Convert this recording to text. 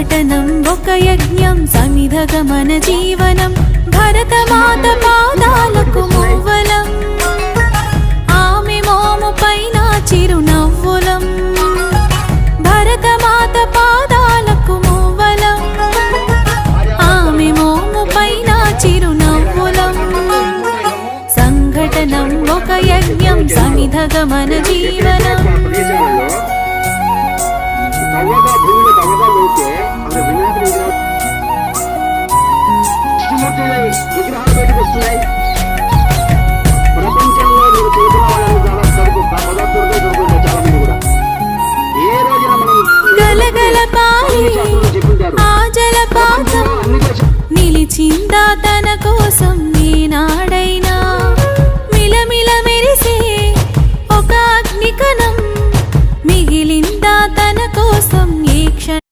సంఘటనం ఒక యజ్ఞం సమిధగమన జీవనం భరతమాత పాదాలకు మువ్వలం. ఆమె మోము పైన చిరునవ్వులం. భరతమాత పాదాలకు మువ్వలం. ఆమె మోము పైన చిరునవ్వులం. సంఘటనం ఒక యజ్ఞం సమిధగమన జీవనం. వస్తున్నాయి విగ్రహాలు బయటకు వస్తున్నాయి ప్రపంచంలో మీరు తెలుగులో నిలిచిందా తన కోసం?